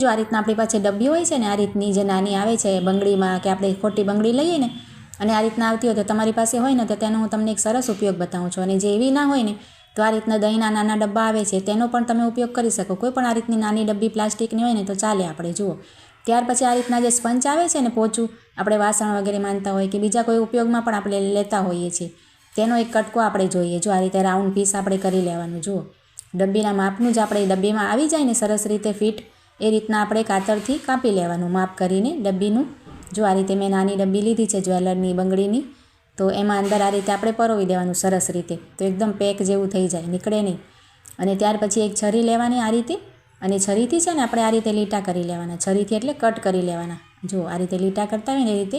જો આ રીતના આપણી પાસે ડબ્બી હોય છે ને, આ રીતની જે નાની આવે છે, બંગડીમાં કે આપણે ખોટી બંગડી લઈએ ને, અને આ રીતના આવતી હોય તો તમારી પાસે હોય ને, તો તેનો હું તમને એક સરસ ઉપયોગ બતાવું છું. અને જે એવી ના હોય ને, તો આ રીતના દહીંના નાના ડબ્બા આવે છે, તેનો પણ તમે ઉપયોગ કરી શકો. કોઈ પણ આ રીતની નાની ડબ્બી પ્લાસ્ટિકની હોય ને, તો ચાલે આપણે, જુઓ. ત્યાર પછી આ રીતના જે સ્પંચ આવે છે ને, પોચું, આપણે વાસણ વગેરે માનતા હોય કે બીજા કોઈ ઉપયોગમાં પણ આપણે લેતા હોઈએ છીએ. તેનો એક કટકો આપણે જોઈએ, જો આ રીતે રાઉન્ડ પીસ આપણે કરી લેવાનું, જુઓ. ડબ્બીના માપનું જ આપણે ડબ્બીમાં આવી જાય ને, સરસ રીતે ફિટ એ રીતના આપણે કાતરથી કાપી લેવાનું, માપ કરીને ડબ્બીનું. જો આ રીતે મેં નાની ડબ્બી લીધી છે જ્વેલરની, બંગડીની, તો એમાં અંદર આ રીતે આપણે પરોવી દેવાનું સરસ રીતે. તો એકદમ પેક જેવું થઈ જાય, નીકળે નહીં. અને ત્યાર પછી એક છરી લેવાની આ રીતે. અને છરીથી છે ને આપણે આ રીતે લીટા કરી લેવાના. છરીથી એટલે કટ કરી લેવાના. જો આ રીતે લીટા કરતા હોય ને એ રીતે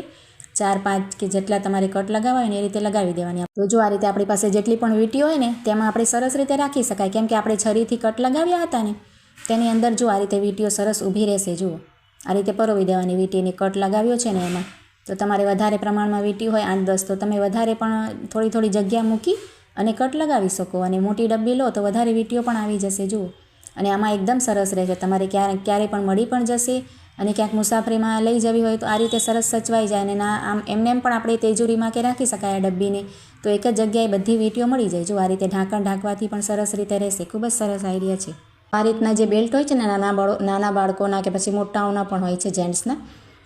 ચાર, પાંચ કે જેટલા તમારે કટ લગાવવા હોય ને એ રીતે લગાવી દેવાની. તો જો આ રીતે આપણી પાસે જેટલી પણ વીંટી હોય ને, તેમાં આપણે સરસ રીતે રાખી શકાય. કેમ કે આપણે છરીથી કટ લગાવ્યા હતા ને તેની અંદર જો આ રીતે વીંટીઓ સરસ ઊભી રહેશે, જુઓ. આ રીતે પરોવી દેવાની વીંટીને કટ લગાવ્યો છે ને એમાં. તો તમારે વધારે પ્રમાણમાં વીંટી હોય, આઠ દસ, તો તમે વધારે પણ થોડી થોડી જગ્યા મૂકી અને કટ લગાવી શકો. અને મોટી ડબ્બી લો, તો વધારે વીંટીઓ પણ આવી જશે, જુઓ. અને આમાં એકદમ સરસ રહેશે. તમારે ક્યારે ક્યારે પણ મળી પણ જશે અને ક્યાંક મુસાફરીમાં લઈ જવી હોય તો આ રીતે સરસ સચવાઈ જાય અને ના, આમ એમને એમ પણ આપણે તેજુરીમાં કે રાખી શકાય આ ડબ્બીને. તો એક જ જગ્યાએ બધી વીંટીઓ મળી જાય. જો આ રીતે ઢાંકણ ઢાંકવાથી પણ સરસ રીતે રહેશે. ખૂબ જ સરસ આઈડિયા છે. આ રીતના જે બેલ્ટ હોય છે ને નાના બાળો, નાના બાળકોના કે પછી મોટાઓના પણ હોય છે જેન્ટ્સના,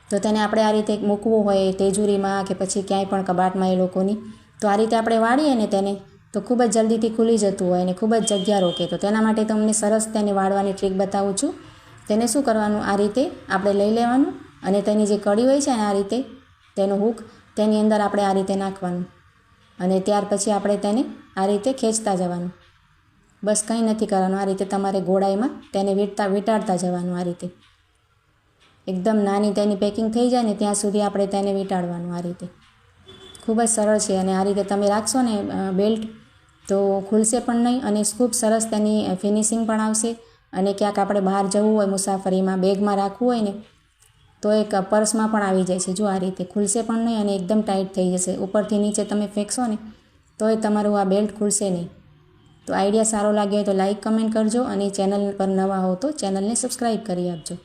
તો તેને આપણે આ રીતે મૂકવું હોય તેજુરીમાં કે પછી ક્યાંય પણ કબાટમાં એ લોકોની. તો આ રીતે આપણે વાળીએ ને તેને, તો ખૂબ જ જલ્દીથી ખુલી જતું હોય અને ખૂબ જ જગ્યા રોકે. તો તેના માટે તમને સરસ તેને વાળવાની ટ્રીક બતાવું છું. તેને શું કરવાનું? આ રીતે આપણે લઈ લેવાનું અને તેની જે કડી હોય છે ને આ રીતે તેનો હૂક, તેની અંદર આપણે આ રીતે નાખવાનું. અને ત્યાર પછી આપણે તેને આ રીતે ખેંચતા જવાનું. બસ કંઈ નથી કરવાનું. આ રીતે તમારે ગોળાઈમાં તેને વીંટતા વીંટાળતા જવાનું આ રીતે. એકદમ નાની તેની પેકિંગ થઈ જાય ને ત્યાં સુધી આપણે તેને વીંટાળવાનું આ રીતે. ખૂબ જ સરળ છે અને આ રીતે તમે રાખશો ને બેલ્ટ તો ખુલશે પણ નહીં અને ખૂબ સરસ તેની ફિનિશિંગ પણ આવશે. અને ક્યાંક આપણે બહાર જવું હોય, મુસાફરીમાં બેગમાં રાખવું હોય ને, તો એક પર્સમાં પણ આવી જાય છે. જો આ રીતે ખુલશે પણ નહીં અને એકદમ ટાઈટ થઈ જશે. ઉપરથી નીચે તમે ફેંકશો ને તો એ તમારું આ બેલ્ટ ખુલશે નહીં. તો આઈડિયા સારો લાગ્યો હોય તો લાઇક કમેન્ટ કરજો અને ચેનલ પર નવા હો તો ચેનલને સબસ્ક્રાઈબ કરી આપજો.